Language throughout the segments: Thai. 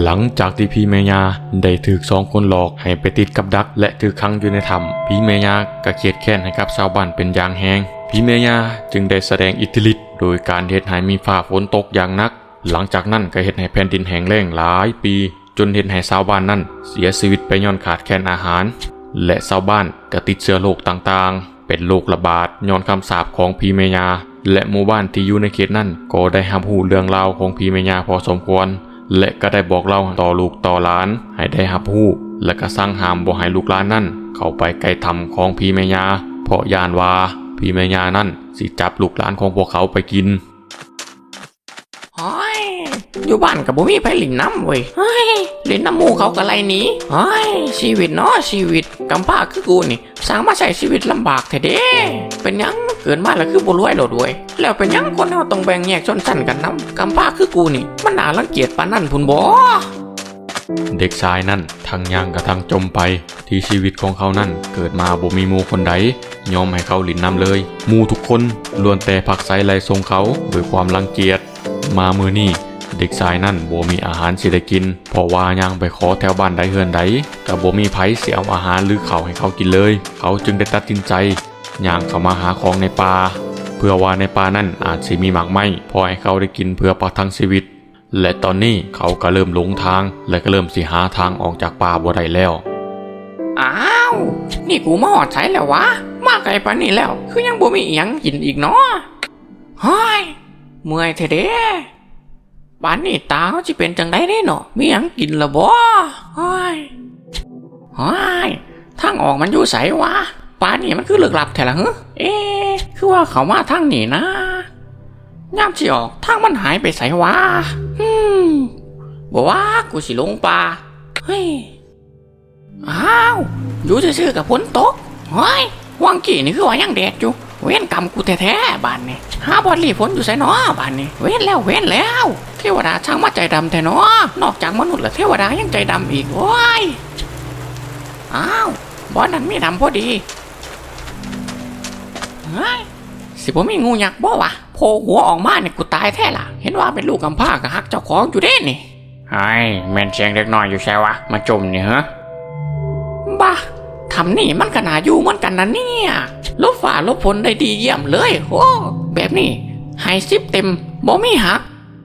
หลังจากที่พี่เมยาได้ถูกสองคนหลอกให้ไปติดกับดัก และถูกขังอยู่ในถ้ำพี่เมยาก็เคียดแค้นให้กับชาวบ้านเป็นอย่างแหงพี่เมยาจึงได้แสดงอิทธิฤทธิ์โดยการเฮ็ดให้มีฟ้าฝนตกอย่างนัก หลังจากนั้นก็เฮ็ดให้แผ่นดินแห้งแล้งหลายปี จนเฮ็ดให้ชาวบ้านนั้นเสียชีวิตไปย้อนขาดแคลนอาหาร และชาวบ้านก็ติดเชื้อโรคต่างๆ เป็นโรคระบาดย้อนคำสาปของพีเมยา และหมู่บ้านที่อยู่ในเขตนั้นก็ได้รับรู้เรื่องราวของพีเมยาพอสมควร และก็ได้บอกเล่าต่อลูกต่อหลานให้ได้หับหู้ และก็สร้างห้ามบ่ให้ลูกหลานนั่น เข้าไปใกล้ธรรมของพีเมยาเพราะยานว่าพีเมยานั่นสิจับลูกหลานของพวกเขาไปกิน อยู่บ้านกับบ่มีไผหลินน้ำเว้ยเฮ้ยหลินน้ำหมูเขาก็ไล่หนีเฮ้ยชีวิตเนาะชีวิตกำพร้าคือกูนี่สร้างมาใช้ชีวิตลำบากแท้เด้เป็นหยังเกิดมาแล้วคือบ่รวยโดดเว้ยแล้วเป็นหยังคนเฮาต้องแบ่งแยกชนชั้นกันนํกำพร้าคือกูนี่ มันน่ารังเกียจปานนั้นพุ่นบ่เด็กชายนั่นทั้งย่างกระทั่งจมไป ที่ชีวิตของเขานั่นเกิดมาบ่มีหมูคนใดยอมให้เขาหลินน้ำเลยหมูทุกคนล้วนแต่ผักไสไลทรงเขาด้วยความรังเกียจมามือนี่เด็กชายนั่นบ่มีอาหารสิได้กินเพราะว่าย่างไปขอแถวบ้านใดเฮือนใดกับบ่มีไผเสียเอาอาหารหรือข้าวให้เขากินเลย เขาจึงได้ตัดสินใจย่างเข้ามาหาของในป่าเพื่อว่าในป่านั่นอาจสิมีหมากไม้พอให้เขาได้กินเพื่อประทังชีวิต และตอนนี้เขาก็เริ่มหลงทาง และก็เริ่มสิหาทางออกจากป่าบ่ได้แล้วอ้าวนี่กูมาหอดใช้แล้ววะมาไกลปานนี้แล้ว คือยังบ่มีอีหยังกินอีกเนาะเฮ้ยเมื่อยเทเด้ บ้านนี้ตาเขาจะเป็นจังไดเด้เนาะมีหยังกินละบ่เฮ้ยเฮ้ยทางออกมันอยู่ไสวะป่านนี้มันคือเลือกหลับแท้ละเหรอเอ๊คือว่าเขามาทางนี้นะย่ามสิออกทางมันหายไปไสวะอืมบอกว่ากูสิลงป่าเฮ้ยอ้าวอยู่ซื่อๆกับฝนตกเฮ้ยวังกี่นี่คือว่ายังแดดอยู่ เว้นกรรมกูแท้ๆบ้านนี่หาบอลลีฝนอยู่ไสเนาะบ้านนี่เว้นแล้วเว้นแล้ว เทวดาช่างมาใจดำแท้เนาะนอกจากมนุษย์แล้วเทวดายังใจดำอีกโอ้ยอ้าวบอลนั้นมีดำพอดีเฮ้ยสิบ่มีงูยักษ์บ่วะโผล่หัวออกมาเนี่ยกูตายแท้ล่ะ เห็นว่าเป็นลูกกำพร้ากับฮักเจ้าของอยู่เด้นี่ไอ้แม่นเสียงเล็กน้อยอยู่ใช่วะมาจมเนี่ยฮะบ้า ทำนี่มันก็น่าอยู่เหมือนกันนะเนี่ยลบฝ่าลบฝนได้ดีเยี่ยมเลย โอ้ แบบนี้ให้ซิปเต็มบ่มีหัก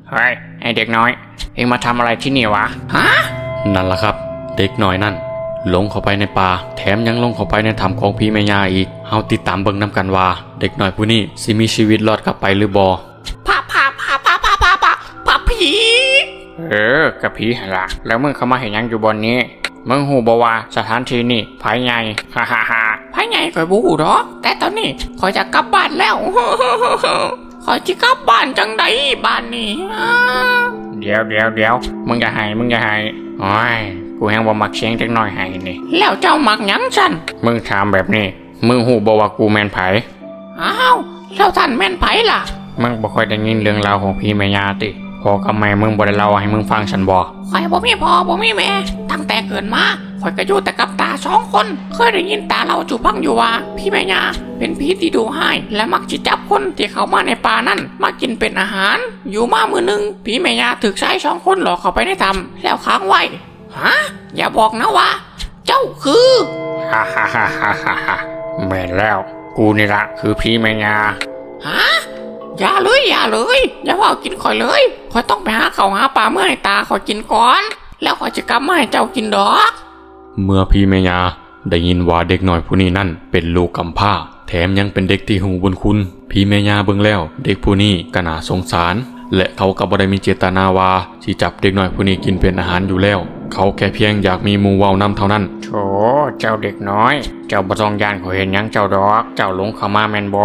เฮ้ย ไอเด็กน้อย เอ็งมาทำอะไรที่นี่วะ ฮะ นั่นล่ะครับ เด็กน้อยนั่นหลงเข้าไปในป่า แถมยังลงเข้าไปในถ้ำของพี่แม่ยาอีก เฮาติดตามเบิ่งนํกันว่า เด็กน้อยผู้นี้สิมีชีวิตรอดกลับไปหรือบ่พาพาพาพาพาพาพาพาผี เออกะผีหั่นละแล้วมึงเข้ามาเห็นยังอยู่บนนี้ มึงหูบว่าสถานที่นี่ภายในฮ่าฮ่าฮ่าพายไงคอยบูหรอกแต่ตอนนี้คอยจะกลับบ้านแล้วคอยจะกลับบ้านจังไดบ้านนี้อ้าเดี๋ยวเดี๋ยวเดี๋ยวมึงอย่าให้มึงอย่าให้โอ้ยกูแฮงบ่มักเสียงเด็กน้อยให้นี่ แล้วเจ้ามักหยังฉันมึงถามแบบนี้มึงหูบว่ากูแมนไผอ้าวแล้วท่านแม่นไผล่ะมึงบ่ค่อยได้ยินเรื่องราวของพี่แม่ยาติ พอกับแม่มึงบ่ได้เล่าให้มึงฟังฉันบ่ข่อยบ่มีพ่อบ่มีแม่ ตั้งแต่เกิดมาข่อยก็อยู่แต่กับตาสองคน เคยได้ยินตาเราจูพังอยู่ว่า พี่แม่ยาเป็นผีที่ดูให้และมักจิจับคนที่เข้ามาในป่านั้นมากินเป็นอาหาร อยู่มามือหนึ่งผีแม่ยาถึกชายสองคนหลอกเข้าไปในถ้ำแล้วค้างไว้ฮะอย่าบอกนะว่า เจ้าคือฮ่าฮ่าฮ่าฮ่าฮ่าฮ่าแม่นแล้ว กูนี่ละคือพี่แม่ยาฮะ อย่าเลยอย่าเลย อย่าว่ากินข่อยเลยข่อยต้องไปหาเขาวหาปลาเมื่อให้ตาข่อยกินก่อน แล้วข่อยจะกลับมาให้เจ้ากินดอก เมื่อพี่แม่ยาได้ยินว่าเด็กน้อยผู้นี้นั่นเป็นลูกกำพร้า แถมยังเป็นเด็กที่หูบุญคุณ พี่แม่ยาเบิ่งแล้ว เด็กผู้นี้ก็น่าสงสาร และเขาก็บ่ได้มีเจตนาว่าที่จับเด็กน้อยผู้นี้กินเป็นอาหารอยู่แล้ว เขาแค่เพียงอยากมีหมูเว้านำเท่านั้นโถเจ้าเด็กน้อย เจ้าบ่ต้องยานขอยเห็นหยังเจ้าดอก เจ้าหลงเข้ามาแม่นบ่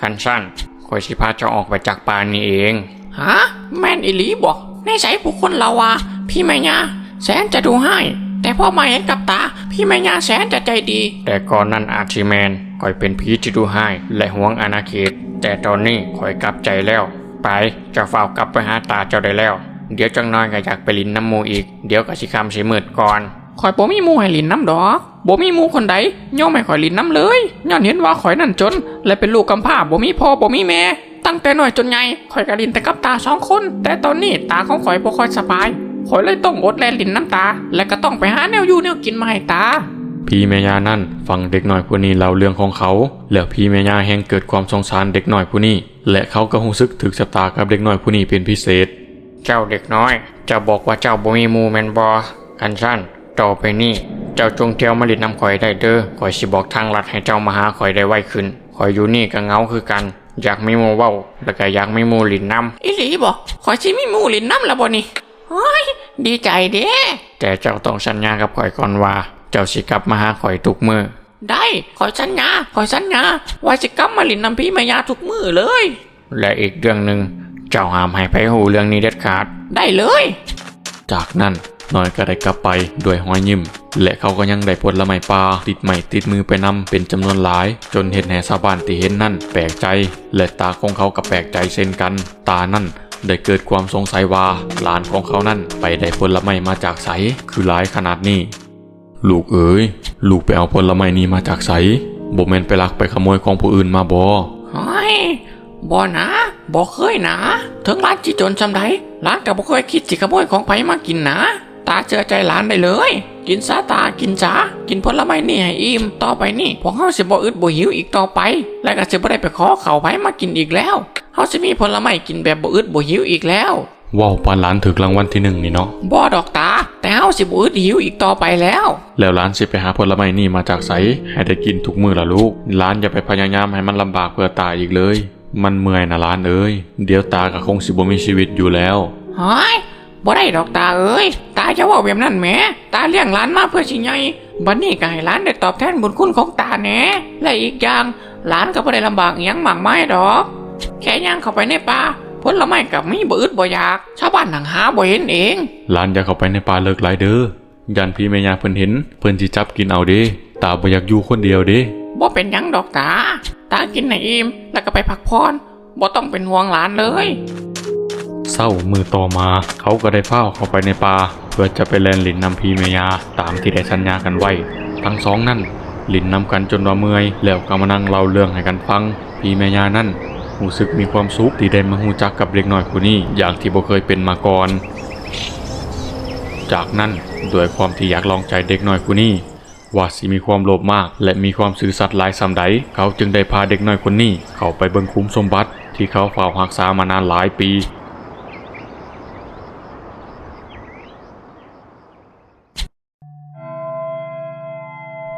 คันสั้นข อยสิพาเจ้าออกไปจากป่านี้เองฮะแม่นอิลีบอกในใจผู้คนเราว่าพี่แม่ยาแสนจะดูให้ แต่พอมาเห็นกับตา พี่แม่ยาแสนจะใจดี แต่ก่อนนั้นอาชิแมนคอยเป็นผีที่ดูให้ และห่วงอาณาเขต แต่ตอนนี้คอยกลับใจแล้ว ไปเจ้าเฝ้ากลับไปหาตาเจ้าได้แล้ว เดี๋ยวจังน้อยก็อยากไปลินน้ำหมูอีก เดี๋ยวก็สิคำสิมืดก่อน ข่อยบ่มีหมูให้ลินน้ำดอกบ่มีหมูคนใดย่อมให้ข่อยลินน้ำเลยย้อนเห็นว่าข่อยนั่นจน และเป็นลูกกำพร้าบ่มีพ่อบ่มีแม่ตั้งแต่น้อยจนใหญ่ข่อยก็ลินแต่กับตาสองคน แต่ตอนนี้ตาของข่อยบ่ค่อยสบายคอยเลยต้องอดแลลินน้ำตา และก็ต้องไปหาแนวอยู่แนวกินมาให้ตาพี่แม่ยานั่นฟังเด็กน้อยผู้นี้เล่าเรื่องของเขา แล้วพี่แม่ยาแห่งเกิดความสงสารเด็กน้อยผู้นี้และเขาก็รู้สึกถึกชะตากับเด็กน้อยผู้นี้เป็นพิเศษ เจ้าเด็กน้อยเจ้าบอกว่าเจ้าบ่มีหมูแมนบอกันสั้น ต่อไปนี่เจ้าจงเที่ยวมาลิดน้ำข่อยได้เด้อข่อยสิบอกทางลัดให้เจ้ามาหาข่อยได้ไวขึ้นข่อยอยู่นี่ก็เหงาคือกัน อยากมีหมูเว้าแล้วก็อยากมีหมูลินน้อีหลีบอกขอยชิมีหมูลินน้ำละบ่นี่เฮ้ยดีใจเด้ำแต่เจ้าต้องสัญญากับข่อยก่อนว่า เจ้าสิกลับมาหาข่อยทุกมือได้ขอยสัญญาขอยสัญญาว่าจะกลับมาลินน้ำพี่มายาทุกมือเลย และอีกเรื่องหนึ่งเจ้าห้ามให้ไผหูเรื่องนี้เด็ดขาด ได้เลย จากนั้น น้อยก็ได้กลับไปด้วยห้อยยิ้มและเขาก็ยังได้ผลไม้ปลาติดใหม่ติดมือไปนำเป็นจำนวนหลาย จนเห็นแห่ชาวบ้านที่เห็นนั่นแปลกใจ และตาของเขาก็แปลกใจเช่นกัน ตานั่นได้เกิดความสงสัยว่าหลานของเขานั่นไปได้ผลไม้มาจากไสคือหลายขนาดนี้ ลูกเอ๋ยลูกไปเอาผลไม้นี้มาจากไสบ่แมนไปลักไปขโมยของผู้อื่นมาบ่เฮ้ยบ่นะบ่เคยนะถึงร้านจีจนจำได้ร้านก็บ่เคยคิดสิขโมยของไผมากินนะ ตาเชื่อใจร้านได้เลย กินซาตากินจ้ากินผลไม้นี่ให้อิ่มต่อไปนี่พวกเฮาสิบ่อึดบ่หิวอีกต่อไป และก็สิบ่ได้ไปขอข้าวไผมากินอีกแล้วเฮาสิมีผลไม้กินแบบบ่อึดบ่หิวอีกแล้วว้าวปานหลานถึกรางวัลที่หนึ่งนี่เนาะบ่ดอกตา แต่เฮาสิบ่อึดหิวอีกต่อไปแล้ว แล้วร้านสิไปหาผลไม้นี่มาจากไสให้ได้กินทุกมื้อละลูกร้านอย่าไปพยายามให้มันลำบากเพื่อตาอีกเลย มันเมื่อยนะร้านเอ้ยเดี๋ยวตาก็คงสิบ่มีชีวิตอยู่แล้วเฮ้ย บ่ได้ดอกตาเอ้ย ตาจะเว่าแบบนั้นแหม ตาเลี้ยงหลานมาเพื่อสิไงบัดนี้ก็ให้หลานได้ตอบแทนบุญคุณของตาแหน่และอีกอย่างหลานก็บ่ได้ลำบากอิหยังมากมายดอก แค่ย่างเข้าไปในป่าผลไม้กับมีบ่อึดบ่อยาก ชาวบ้านหนังหาบ่เห็นเองร้านอย่าเข้าไปในป่าเลิกหลายเด้อยันพี่แม่ยาเพิ่นเห็น เพิ่นสิจับกินเอาเด้ ตาบ่อยากอยู่คนเดียวเด้บ่เป็นหยังดอกตา ตากินให้อิ่มแล้วก็ไปพักผ่อนบ่ต้องเป็นห่วงหลานเลย เศร้ามือต่อมา เขาก็ได้เฝ้าเข้าไปในป่าเพื่อจะไปแล่นลินนำพีเมยาตามที่ได้สัญญากันไว้ ทั้งสองนั่นลินนำกันจนว่าเมื่อยแล้วก็มานั่งเล่าเรื่องให้กันฟัง พีเมยานั่นรู้สึกมีความสุขที่ได้มาหูจักกับเด็กน้อยผู้นี้อย่างที่บ่เคยเป็นมาก่อน จากนั้นด้วยความที่อยากลองใจเด็กน้อยผู้นี้ว่าสิมีความโลภมาก และมีความซื่อสัตย์หลายสำใดเขาจึงได้พาเด็กน้อยคนนี้ เข้าไปเบิงคุ้มสมบัติ ที่เขาเฝ้ารักษามานานหลายปี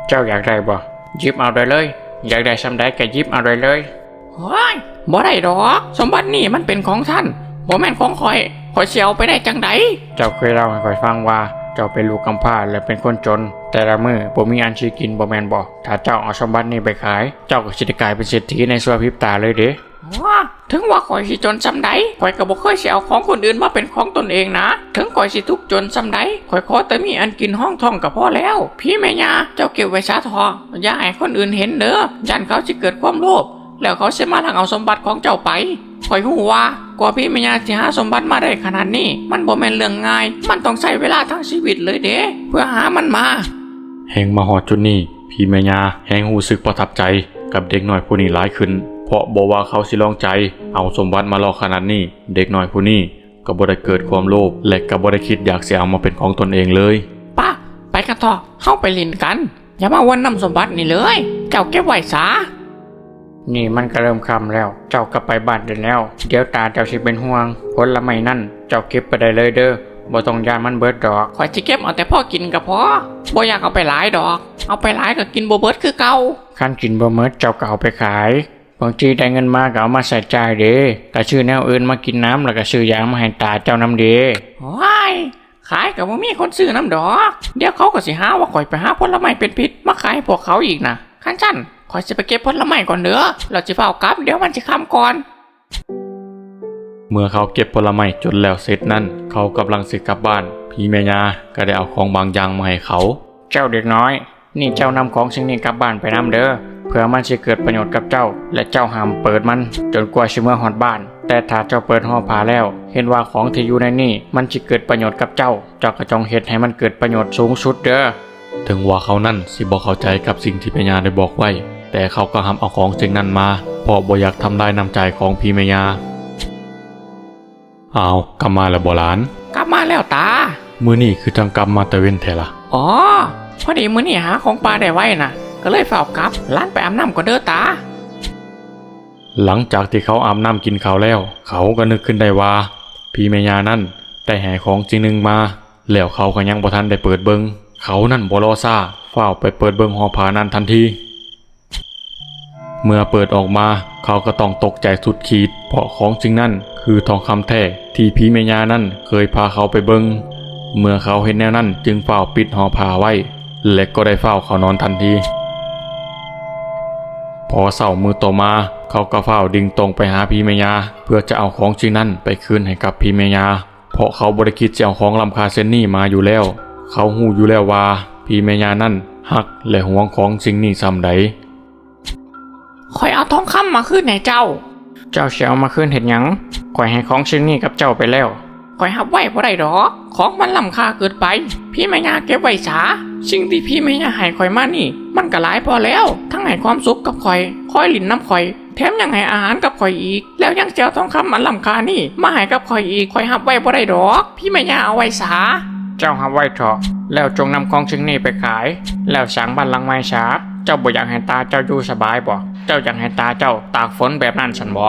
เจ้าอยากได้บ่หยิบเอาได้เลย อยากได้ซ้ำได้ก็หยิบเอาได้เลยเฮ้ยบ่ได้ดอก สมบัตินี่มันเป็นของท่านบ่แม่นของข่อยข่อยสิเอาไปได้จังไดเจ้าเคยเล่าให้ข่อยฟังว่าเจ้าเป็นลูกกำพร้าและเป็นคนจน แต่ละมือบ่มีอันชีกินบ่แม่นบ่ถ้าเจ้าเอาสมบัตินี้ไปขาย เจ้าก็สิได้กลายเป็นเศรษฐีในชั่วพริบตาเลยเด้ ว้าถึงว่าข่อยสิจนซำใดข่อยก็บ่เคยสิเอาของคนอื่นมาเป็นของตนเองนะ ถึงข่อยสิทุกจนซำใดข่อยขอแต่มีอันกินห้องทองก็พอแล้ว พี่แม่ย่าเจ้าเก็บไว้ซะทอะอย่าให้คนอื่นเห็นเด้อยันเขาสิเกิดความโลภแล้วเขาสิมาทางเอาสมบัติของเจ้าไปข่อยฮู้ว่ากว่าพี่แม่ย่าสิหาสมบัติมาได้ขนาดนี้ มันบ่แม่นเรื่องง่าย มันต้องใช้เวลาทั้งชีวิตเลยเด้เพื่อหามันมาแหงมาหอดจุดนี้พี่แม่ยาแหงหูสึกประทับใจกับเด็กหน้อยผู้นี้หลายขึ้น เพราะบอกว่าเขาสิลองใจ เอาสมบัติมาหลอกขนาดนี้ เด็กน้อยผู้นี้ก็บ่ได้เกิดความโลภและก็บ่ได้คิดอยากเสียเอามาเป็นของตนเองเลยป้าไปกันต่อเข้าไปลินกัน อย่ามาวันนำสมบัตินี่เลย เจ้าเก็บไว้ซะนี่มันก็เริ่มค่ำแล้ว เจ้ากลับไปบ้านได้แล้ว เดี๋ยวตาเจ้าสิเป็นห่วงผลไม้นั่น เจ้าเก็บไปได้เลยเด้อบ่ต้องยานมันเบิดดอกข่อยจะเก็บเอาแต่พ่อกินก็พอบ่อยากเอาไปหลายดอก เอาไปหลายก็กินบ่เบิดคือเก่าขั้นกินบ่เมิดเจ้าก็เอาไปขาย บางทีได้เงินมาก็เอามาใส่จ่ายเด้ก็ชื่อแนวอื่นมากินน้ำแล้วก็ซื้อยามาให้ตาเจ้าน้ำเด้ว้ายขายกับบ่มีคนซื้อน้ำดอก เดี๋ยวเขาก็สิหาว่าข่อยไปหาผลไม้เป็นพิษมาขายให้พวกเขาอีกนะขั้นชั้นข่อยสิไปเก็บผลไม้ก่อนเด้อเราจะเฝ้ากลับเดี๋ยวมันจะค่ำก่อน เมื่อเขาเก็บผลไม้จนแล้วเสร็จนั้น เขากำลังสิกลับบ้าน พี่แม่ยาก็ได้เอาของบางอย่างมาให้เขา เจ้าเด็กน้อย นี่เจ้านำของสิ่งนี้กลับบ้านไปนำเด้อ เพื่อมันสิเกิดประโยชน์กับเจ้า และเจ้าห้ามเปิดมัน จนกว่าสิเมื่อฮอดบ้าน แต่ถ้าเจ้าเปิดห่อผ้าแล้ว เห็นว่าของที่อยู่ในนี่มันสิเกิดประโยชน์กับเจ้า เจ้าก็จงเฮ็ดให้มันเกิดประโยชน์สูงสุดเด้อถึงว่าเขานั่นสิบอกเข้าใจกับสิ่งที่แม่ยาได้บอกไว้ แต่เขาก็ห้ามเอาของสิ่งนั้นมาเพราะบ่อยากทำลายน้ำใจของพี่แม่ยาอ้าวกลับมาแล้วบ่หลาน กลับมาแล้วตา มือนี่คือจังกรรมมาแต่เว้นแท้ละอ๋อพอดีมื้อนี้หาของปลาได้ไว้น่ะ ก็เลยฝ้าวกลับร้านไปอาบน้ำก่อนเด้อตา หลังจากที่เขาอาบน้ำกินข้าวแล้ว เขาก็นึกขึ้นได้ว่า พี่เมยานั่นได้แห่ของจริงหนึ่งมา แล้วเขาก็ยังบ่ทันได้เปิดเบิงเขานั่นบ่รอซ่าเฝ้าไปเปิดเบิงหอผานั่นทันที เมื่อเปิดออกมาเขาก็ต้องตกใจสุดขีด เพราะของจริงนั่นคือทองคำแท้ที่พีเมยานั่นเคยพาเขาไปเบิงเมื่อเขาเห็นแนวนั้นจึงเฝ้าปิดหอผาไว้และก็ได้เฝ้าเขานอนทันที อเสาร์มือต่อมา เขาก็เฝ้าดิ่งตรงไปหาพีเมยาเพื่อจะเอาของชิ้นนั้นไปคืนให้กับพีเมยาเพราะเขาบริคิดจะเอาของลำคาเซนนี่มาอยู่แล้ว เขาหูอยู่แล้วว่าพีเมยานั่นหักและหวงของสิ่งนี้ซ้ำใดคอยเอาทองคำมาคืนให้เจ้า เจ้าเสียเอามาคืนเห็นหยังข่อยให้ของชิ้นนี้กับเจ้าไปแล้วคอยหับไว้บ่ได้ดอกของมันล้ำค่าเกินไป พี่ไม่ยาเก็บไว้สาสิ่งที่พี่ไม่ยาให้คอยมานี่ มันก็หลายพอแล้วทั้ง ให้ความสุขกับคอยคอยหลินน้ำคอย แถมยังให้อาหารกับคอยอีก แล้วยังเจ้าทองคำมันล้ำค่านี่ มาให้กับคอยอีกคอยหับไว้บ่ได้ดอก พี่ไม่ยาเอาไว้สา เจ้าหาไว้เถอะแล้วจงนำของชิ้นนี้ไปขาย แล้วสั่งบ้านหลังไม้ช้าเจ้าบ่อยากให้ตาเจ้าอยู่สบายบ่เจ้าอยากให้ตาเจ้าตากฝนแบบนั้นฉันบ่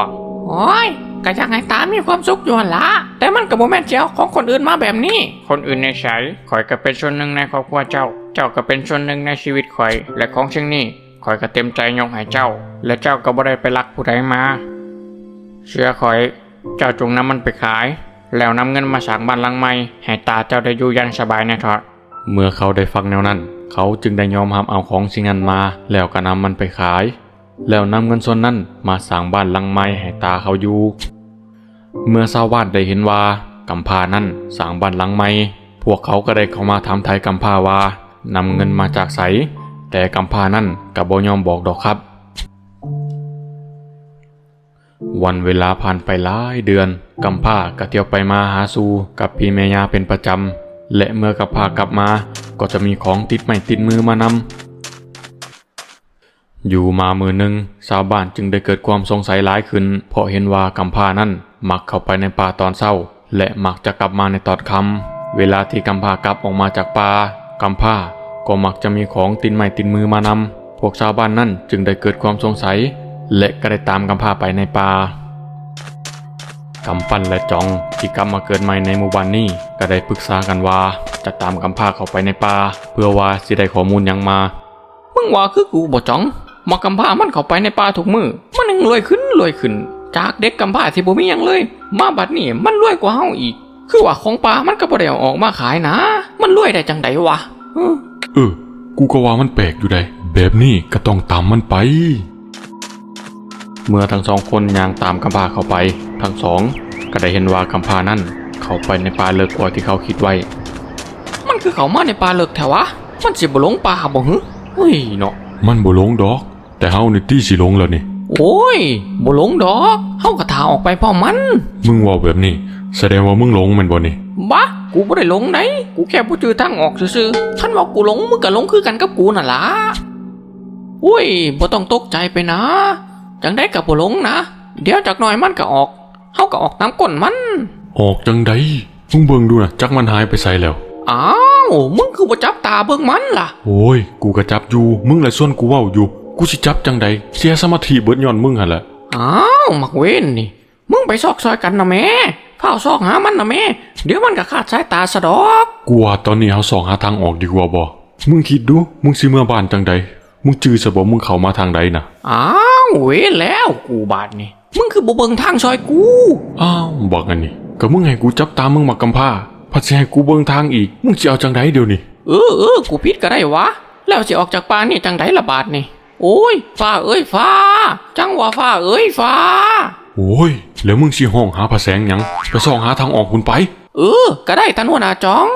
โอ้ยก็อยากให้ตามีความสุขอยู่หั่นละ แต่มันก็บ่แม่นเจ้าของคนอื่นมาแบบนี้ คนอื่นในใช้ข่อยก็เป็นส่วนหนึ่งในครอบครัวเจ้า เจ้าก็เป็นส่วนหนึ่งในชีวิตข่อย และของชิ้นนี้ ข่อยก็เต็มใจยกให้เจ้า และเจ้าก็บ่ได้ไปรักผู้ใดมา เชื่อข่อย เจ้าจงนำมันไปขาย แล้วนำเงินมาสร้างบ้านหลังใหม่ให้ตาเจ้าได้อยู่อยังสบายแน่เถอะเมื่อเขาได้ฟังแนวนั้น เขาจึงได้ยอมรับเอาของสิ่งนั้นมา แล้วก็นำมันไปขาย แล้วนำเงินส่วนนั้นมาสร้างบ้านหลังใหม่ให้ตาเขาอยู่ เมื่อชาวบ้านได้เห็นว่ากำพานั้นสร้างบ้านหลังใหม่ พวกเขาก็ได้เข้ามาถามไทยกำพาว่านำเงินมาจากไส แต่กำพานั้นกับ่ยอมบอกดอกครับ วันเวลาผ่านไปหลายเดือนกำพาก็เที่ยวไปมาหาสู่กับพี่แม่ยาเป็นประจำและเมื่อกำพากลับมาก็จะมีของติดไม้ติดมือมานำอยู่มามือหนึ่งชาวบ้านจึงได้เกิดความสงสัยหลายขึ้น เพราะเห็นว่ากำพานั้นมักเข้าไปในป่าตอนเช้า และมักจะกลับมาในตอนค่ำเวลาที่กำพากลับออกมาจากป่ากำพร้า ก็มักจะมีของติดไม้ติดมือมานำพวกชาวบ้านนั้นจึงได้เกิดความสงสัย และก็ได้ตามกำพาไปในป่ากำปั้นและจองที่กลับมาเกิดใหม่ในหมู่บ้านนี้ก็ได้ปรึกษากันว่า จะตามกำพาเข้าไปในป่าเพื่อว่าสิได้ข้อมูลยังมามึงว่าคือกูบ่จ้องมอกำพามันเข้าไปในป่าทุกมือมันยังรวยขึ้นรวยขึ้น จากเด็กกำพาที่บ่มีหยังเลย มาบัดนี้มันรวยกว่าเฮาอีก คือว่าของป่ามันก็บ่ได้อออกมาขายนะ มันรวยได้จังไดวะ เออเออ กูก็ว่ามันแปลกอยู่ได้ แบบนี้ก็ต้องตามมันไป เมื่อทั้งสองคนย่างตามกำพร้าเข้าไป ทั้งสองก็ได้เห็นว่ากำพร้านั่น เข้าไปในป่าเลิกกว่าที่เขาคิดไว้ มันคือเขามาในป่าเลิกแถวะมันสิบ่หลงป่าบ่หึเฮ้ยเนาะ มันบ่หลงดอก แต่เฮานี่ตี้สิหลงแล้วนี่ โอ้ยบ่หลงดอกเฮาก็ทาออกไปพร้อมมัน มึงเว่าแบบนี้ แสดงว่ามึงหลงแมันบ่นี่บ้า กูบ่ได้หลงไหน กูแค่บ่จือทางออกซื่อๆคันว่ากูหลงมึงก็หลงคือกันกับกูนั่นล่ะอุ้ยบ่ต้องตกใจไปนะจังได้กับบ่หลงนะ เดี๋ยวจากหน่อยมันก็ออกเฮาก็ออกตามก้นมัน ออกจังไดมึงเบิ่งดูนะจักมันหายไปไสแล้ว อ้าว มึงคือบ่จับตาเบิ่งมันล่ะ โอ้ย กูก็จับอยู่ มึงแหละส่วนกูเว้าอยู่ กูสิจับจังใดเสียสมาธิเบิดย้อนมึงหั่นแหละ อ้าว มักเว้นนี่ มึงไปซอกซอยกันนะแม่ เฝ้าซอกหามันนะแม่ เดี๋ยวมันก็ขาดสายตาสะดอกกูว่าตอนนี้เฮาสองหาทางออกดีกว่าบ่มึงคิดดู มึงสิเมื่อบ้านจังใดมึงจื้อซะบ่มึงเข้ามาทางใดน่ะอ้าวเว้นแล้วกูบาดนี่มึงคือบ่เบิ่งทางซอยกู อ้าวบอกอันนี้ก็มึงให้กูจับตามมึงมากำพร้าพัดสิให้กูเบิ่งทางอีก มึงสิเอาจังไดเดี๋ยวนี้เออเออกูผิดก็ได้วะ แล้วสิออกจากป่านี่จังไดละบาดนี่โอ้ยฟ้าเอ้ยฟ้า จังว่าฟ้าเอ้ยฟ้า โอ้ย แล้วมึงสิห้องหาผาแสงหยังไปส่องหาทางออกคุณไป เออ ก็ได้ท่านหัวหน้าจอง